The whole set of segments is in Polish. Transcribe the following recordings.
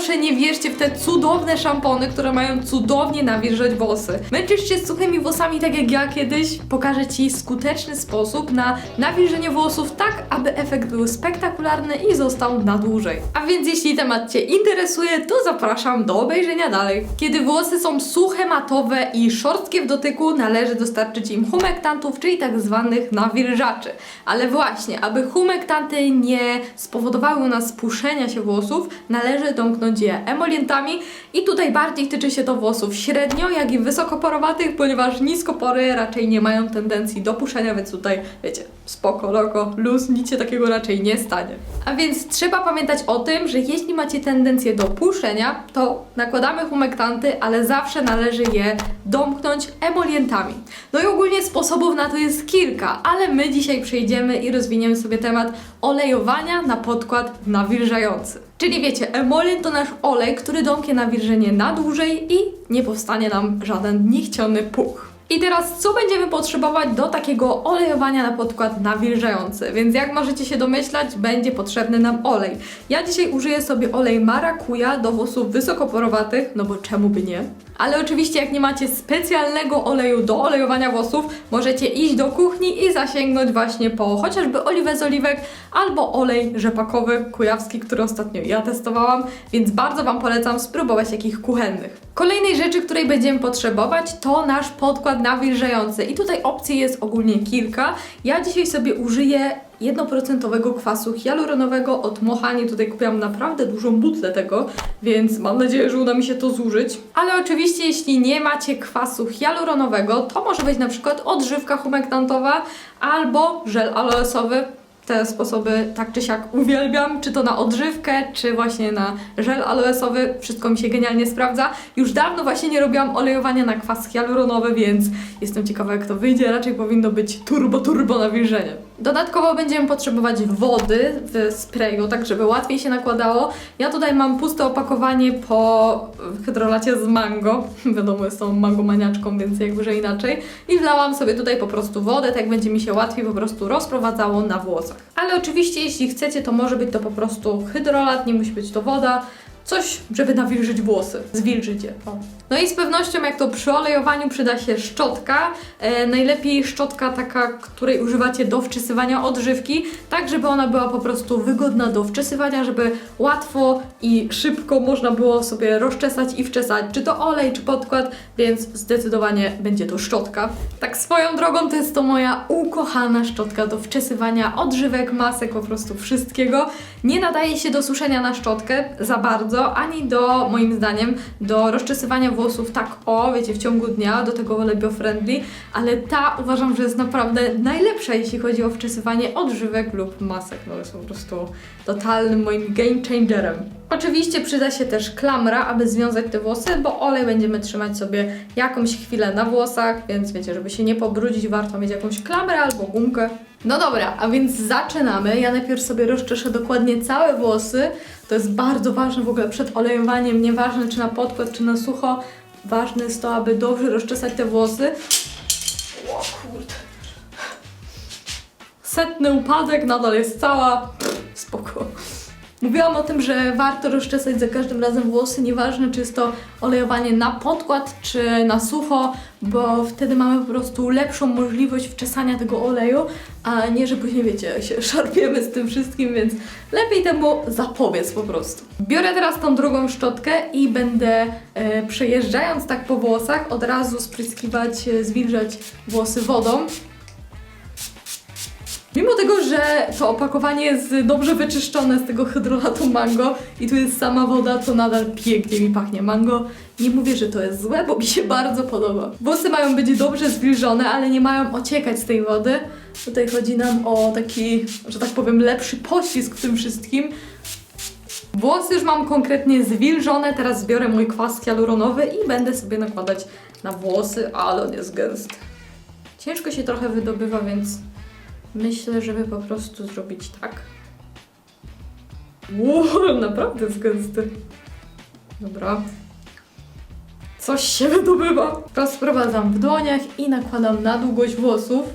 proszę nie wierzcie w te cudowne szampony, które mają cudownie nawilżać włosy. Męczysz się z suchymi włosami tak jak ja kiedyś? Pokażę Ci skuteczny sposób na nawilżenie włosów tak, aby efekt był spektakularny i został na dłużej. A więc jeśli temat Cię interesuje, to zapraszam do obejrzenia dalej. Kiedy włosy są suche, matowe i szorstkie w dotyku, należy dostarczyć im humektantów, czyli tak zwanych nawilżaczy. Ale właśnie, aby humektanty nie spowodowały u nas spuszczenia się włosów, należy domknąć je emolientami. I tutaj bardziej tyczy się to włosów średnio, jak i wysokoporowatych, ponieważ niskopory raczej nie mają tendencji do puszczenia, więc tutaj wiecie, spoko, loko, luz, nic się takiego raczej nie stanie. A więc trzeba pamiętać o tym, że jeśli macie tendencję do puszczenia, to nakładamy humektanty, ale zawsze należy je domknąć emolientami. No i ogólnie sposobów na to jest kilka, ale my dzisiaj przejdziemy i rozwiniemy sobie temat olejowania na podkład nawilżający. Czyli wiecie, emolient to nasz olej, który domknie nawilżenie na dłużej i nie powstanie nam żaden niechciony puch. I teraz co będziemy potrzebować do takiego olejowania na podkład nawilżający? Więc jak możecie się domyślać, będzie potrzebny nam olej. Ja dzisiaj użyję sobie olej marakuja do włosów wysokoporowatych, no bo czemu by nie? Ale oczywiście jak nie macie specjalnego oleju do olejowania włosów, możecie iść do kuchni i zasięgnąć właśnie po chociażby oliwę z oliwek albo olej rzepakowy kujawski, który ostatnio ja testowałam, więc bardzo Wam polecam spróbować jakich kuchennych. Kolejnej rzeczy, której będziemy potrzebować, to nasz podkład nawilżający. I tutaj opcji jest ogólnie kilka. Ja dzisiaj sobie użyję 1% kwasu hialuronowego od Mohani. Tutaj kupiłam naprawdę dużą butlę tego, więc mam nadzieję, że uda mi się to zużyć. Ale oczywiście, jeśli nie macie kwasu hialuronowego, to może być na przykład odżywka humektantowa albo żel aloesowy. Te sposoby tak czy siak uwielbiam, czy to na odżywkę, czy właśnie na żel aloesowy. Wszystko mi się genialnie sprawdza. Już dawno właśnie nie robiłam olejowania na kwas hialuronowy, więc jestem ciekawa jak to wyjdzie. Raczej powinno być turbo, turbo nawilżenie. Dodatkowo będziemy potrzebować wody w sprayu, tak żeby łatwiej się nakładało. Ja tutaj mam puste opakowanie po hydrolacie z mango. Wiadomo, jestem mango maniaczką, więc jakby że inaczej. I wlałam sobie tutaj po prostu wodę, tak będzie mi się łatwiej po prostu rozprowadzało na włosach. Ale oczywiście, jeśli chcecie, to może być to po prostu hydrolat, nie musi być to woda. Coś, żeby nawilżyć włosy, zwilżyć je. O. No i z pewnością, jak to przy olejowaniu przyda się szczotka. E, najlepiej szczotka taka, której używacie do wczysywania odżywki, tak żeby ona była po prostu wygodna do wczysywania, żeby łatwo i szybko można było sobie rozczesać i wczesać, czy to olej, czy podkład, więc zdecydowanie będzie to szczotka. Tak swoją drogą to jest to moja ukochana szczotka do wczesywania odżywek, masek, po prostu wszystkiego. Nie nadaje się do suszenia na szczotkę za bardzo, ani do, moim zdaniem, do rozczesywania włosów tak o, wiecie, w ciągu dnia, do tego wolę biofriendly, ale ta uważam, że jest naprawdę najlepsza, jeśli chodzi o wczesywanie odżywek lub masek. No jest po prostu totalnym moim game changerem. Oczywiście przyda się też klamra, aby związać te włosy, bo olej będziemy trzymać sobie jakąś chwilę na włosach, więc wiecie, żeby się nie pobrudzić, warto mieć jakąś klamrę albo gumkę. No dobra, a więc zaczynamy. Ja najpierw sobie rozczeszę dokładnie całe włosy. To jest bardzo ważne w ogóle przed olejowaniem, nieważne czy na podkład, czy na sucho. Ważne jest to, aby dobrze rozczesać te włosy. O kurde. Setny upadek, nadal jest cała. Spoko. Mówiłam o tym, że warto rozczesać za każdym razem włosy, nieważne czy jest to olejowanie na podkład czy na sucho, bo wtedy mamy po prostu lepszą możliwość wczesania tego oleju, a nie, że później wiecie, się szarpiemy z tym wszystkim, więc lepiej temu zapobiec po prostu. Biorę teraz tą drugą szczotkę i będę e, przejeżdżając tak po włosach od razu spryskiwać, e, zwilżać włosy wodą. Mimo tego, że to opakowanie jest dobrze wyczyszczone z tego hydrolatu mango i tu jest sama woda, to nadal pięknie mi pachnie mango. Nie mówię, że to jest złe, bo mi się bardzo podoba. Włosy mają być dobrze zwilżone, ale nie mają ociekać z tej wody. Tutaj chodzi nam o taki, że tak powiem, lepszy pościsk w tym wszystkim. Włosy już mam konkretnie zwilżone, teraz zbiorę mój kwas hialuronowy i będę sobie nakładać na włosy, ale on jest gęsty. Ciężko się trochę wydobywa, więc Myślę, żeby po prostu zrobić tak. Wow, naprawdę jest. Dobra. Coś się wydobywa. Rozprowadzam w dłoniach i nakładam na długość włosów.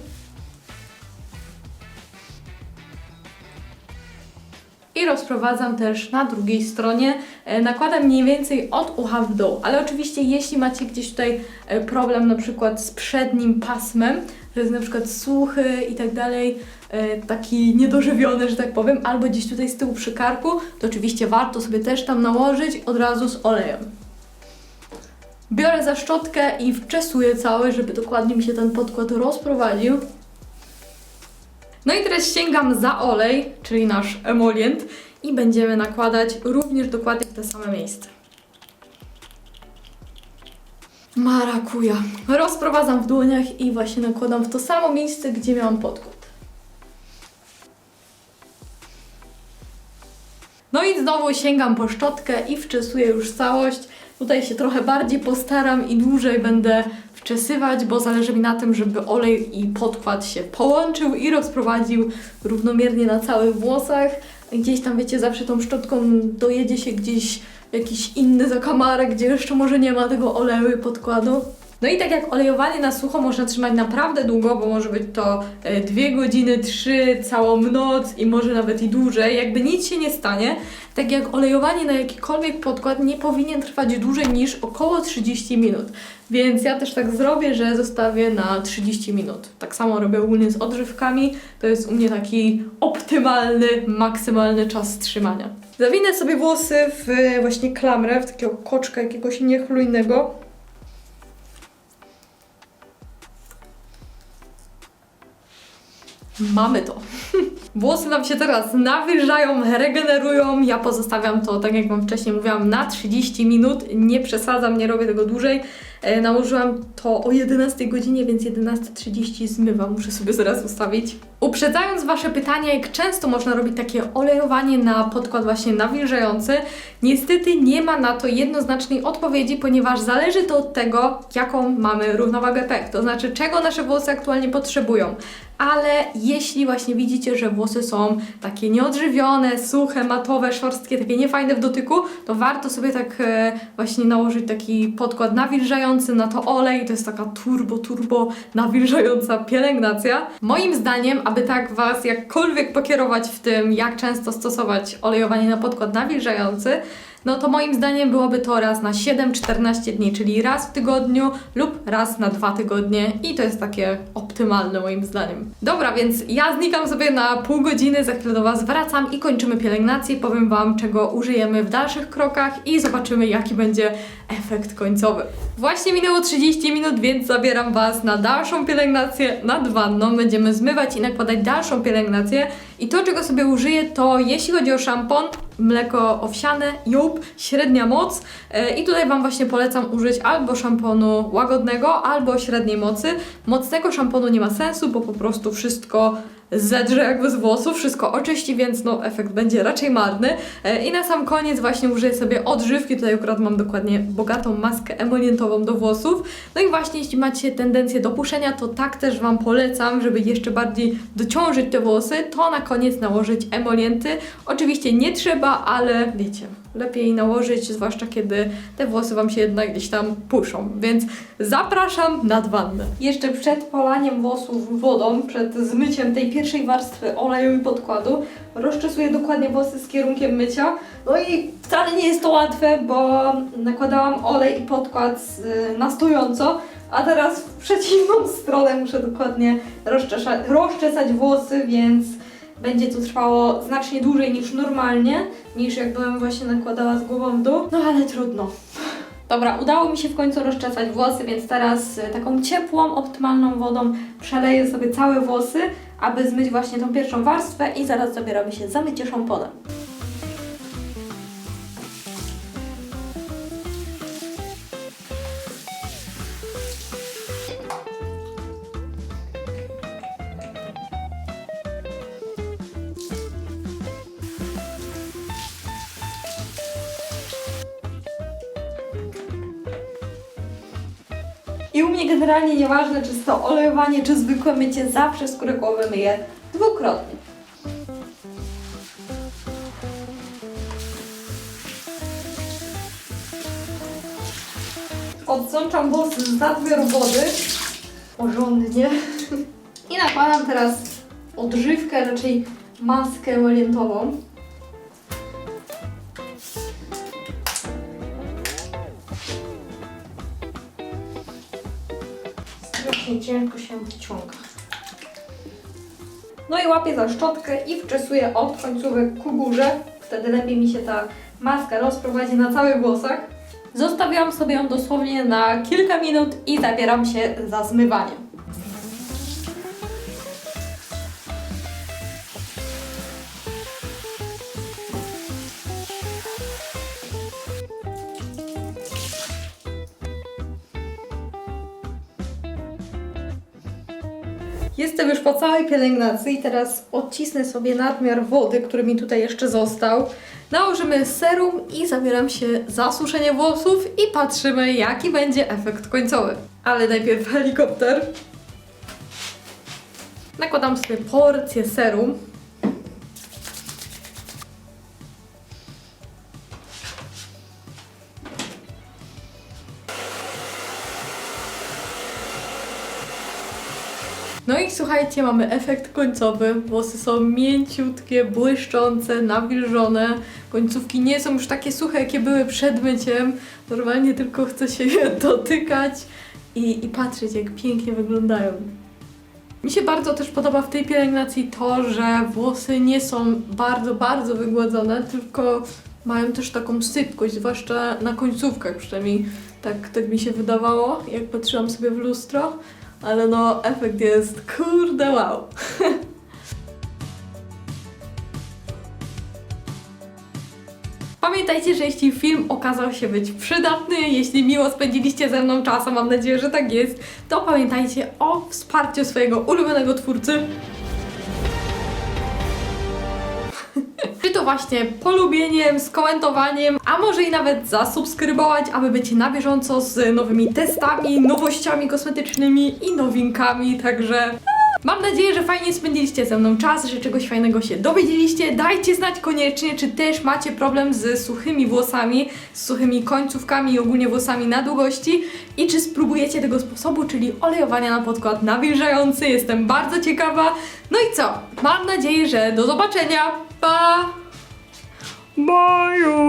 I rozprowadzam też na drugiej stronie. E, Nakładam mniej więcej od ucha w dół, ale oczywiście jeśli macie gdzieś tutaj e, problem na przykład z przednim pasmem, że jest na przykład suchy i tak dalej, e, taki niedożywiony, że tak powiem, albo gdzieś tutaj z tyłu przy karku, to oczywiście warto sobie też tam nałożyć od razu z olejem. Biorę za szczotkę i wczesuję cały, żeby dokładnie mi się ten podkład rozprowadził. No i teraz sięgam za olej, czyli nasz emolient i będziemy nakładać również dokładnie w te same miejsce. Marakuja. Rozprowadzam w dłoniach i właśnie nakładam w to samo miejsce, gdzie miałam podkład. No i znowu sięgam po szczotkę i wczesuję już całość. Tutaj się trochę bardziej postaram i dłużej będę wczesywać, bo zależy mi na tym, żeby olej i podkład się połączył i rozprowadził równomiernie na całych włosach. Gdzieś tam, wiecie, zawsze tą szczotką dojedzie się gdzieś jakiś inny zakamarek, gdzie jeszcze może nie ma tego oleju i podkładu. No i tak jak olejowanie na sucho można trzymać naprawdę długo, bo może być to e, dwie godziny, trzy, całą noc i może nawet i dłużej, jakby nic się nie stanie. Tak jak olejowanie na jakikolwiek podkład nie powinien trwać dłużej niż około 30 minut. Więc ja też tak zrobię, że zostawię na 30 minut. Tak samo robię ogólnie z odżywkami. To jest u mnie taki optymalny, maksymalny czas trzymania. Zawinę sobie włosy w właśnie klamrę, w takiego koczka jakiegoś niechlujnego. Mamy to. Włosy nam się teraz nawilżają, regenerują. Ja pozostawiam to, tak jak Wam wcześniej mówiłam, na 30 minut. Nie przesadzam, nie robię tego dłużej. E, nałożyłam to o 11 godzinie, więc 11.30 zmywam. Muszę sobie zaraz ustawić. Uprzedzając Wasze pytania, jak często można robić takie olejowanie na podkład właśnie nawilżający, niestety nie ma na to jednoznacznej odpowiedzi, ponieważ zależy to od tego, jaką mamy równowagę pH, to znaczy czego nasze włosy aktualnie potrzebują ale jeśli właśnie widzicie, że włosy są takie nieodżywione, suche, matowe, szorstkie, takie niefajne w dotyku, to warto sobie tak e, właśnie nałożyć taki podkład nawilżający na to olej. To jest taka turbo, turbo nawilżająca pielęgnacja. Moim zdaniem, aby tak Was jakkolwiek pokierować w tym, jak często stosować olejowanie na podkład nawilżający, no to moim zdaniem byłoby to raz na 7-14 dni, czyli raz w tygodniu lub raz na dwa tygodnie i to jest takie optymalne moim zdaniem. Dobra, więc ja znikam sobie na pół godziny, za chwilę do Was wracam i kończymy pielęgnację, powiem Wam czego użyjemy w dalszych krokach i zobaczymy jaki będzie efekt końcowy. Właśnie minęło 30 minut, więc zabieram Was na dalszą pielęgnację nad wanną. Będziemy zmywać i nakładać dalszą pielęgnację i to czego sobie użyję to jeśli chodzi o szampon, mleko owsiane, Joop, średnia moc E, i tutaj Wam właśnie polecam użyć albo szamponu łagodnego, albo średniej mocy. Mocnego szamponu nie ma sensu, bo po prostu wszystko zedrze jakby z włosów, wszystko oczyści, więc no efekt będzie raczej marny. E, I na sam koniec właśnie użyję sobie odżywki, tutaj akurat mam dokładnie bogatą maskę emolientową do włosów. No i właśnie jeśli macie tendencję do puszenia, to tak też Wam polecam, żeby jeszcze bardziej dociążyć te włosy, to na koniec nałożyć emolienty. Oczywiście nie trzeba, ale wiecie, lepiej nałożyć, zwłaszcza kiedy te włosy Wam się jednak gdzieś tam puszą. Więc zapraszam nad wannę. Jeszcze przed polaniem włosów wodą, przed zmyciem tej pierwszej warstwy oleju i podkładu, rozczesuję dokładnie włosy z kierunkiem mycia. No i wcale nie jest to łatwe, bo nakładałam olej i podkład z- na stojąco, a teraz w przeciwną stronę muszę dokładnie rozczesza- rozczesać włosy, więc będzie to trwało znacznie dłużej niż normalnie, niż jakbym właśnie nakładała z głową w dół. No ale trudno. Dobra, udało mi się w końcu rozczesać włosy, więc teraz e, taką ciepłą, optymalną wodą przeleję sobie całe włosy, aby zmyć właśnie tą pierwszą warstwę i zaraz zabieramy się za mycie szamponem. I u mnie generalnie nieważne, czy jest to olejowanie, czy zwykłe mycie, zawsze skórę głowy myję dwukrotnie. Odsączam włosy z nadmiaru wody porządnie i nakładam teraz odżywkę, raczej maskę emolientową. Ciężko się wyciąga. No i łapię za szczotkę i wczesuję od końcówek ku górze. Wtedy lepiej mi się ta maska rozprowadzi na całych włosach. Zostawiłam sobie ją dosłownie na kilka minut i zabieram się za zmywanie. Jestem już po całej pielęgnacji i teraz odcisnę sobie nadmiar wody, który mi tutaj jeszcze został. Nałożymy serum i zabieram się za suszenie włosów i patrzymy jaki będzie efekt końcowy. Ale najpierw helikopter. Nakładam sobie porcję serum. No i słuchajcie, mamy efekt końcowy. Włosy są mięciutkie, błyszczące, nawilżone. Końcówki nie są już takie suche, jakie były przed myciem. Normalnie tylko chce się je dotykać i, i patrzeć, jak pięknie wyglądają. Mi się bardzo też podoba w tej pielęgnacji to, że włosy nie są bardzo, bardzo wygładzone, tylko mają też taką sypkość, zwłaszcza na końcówkach przynajmniej. Tak, tak mi się wydawało, jak patrzyłam sobie w lustro. Ale no, efekt jest kurde wow. Pamiętajcie, że jeśli film okazał się być przydatny, jeśli miło spędziliście ze mną czas, a mam nadzieję, że tak jest, to pamiętajcie o wsparciu swojego ulubionego twórcy. Właśnie polubieniem, skomentowaniem, a może i nawet zasubskrybować, aby być na bieżąco z nowymi testami, nowościami kosmetycznymi i nowinkami, także Mam nadzieję, że fajnie spędziliście ze mną czas, że czegoś fajnego się dowiedzieliście. Dajcie znać koniecznie, czy też macie problem z suchymi włosami, z suchymi końcówkami i ogólnie włosami na długości i czy spróbujecie tego sposobu, czyli olejowania na podkład nawilżający. Jestem bardzo ciekawa. No i co? Mam nadzieję, że do zobaczenia. Pa! Bye!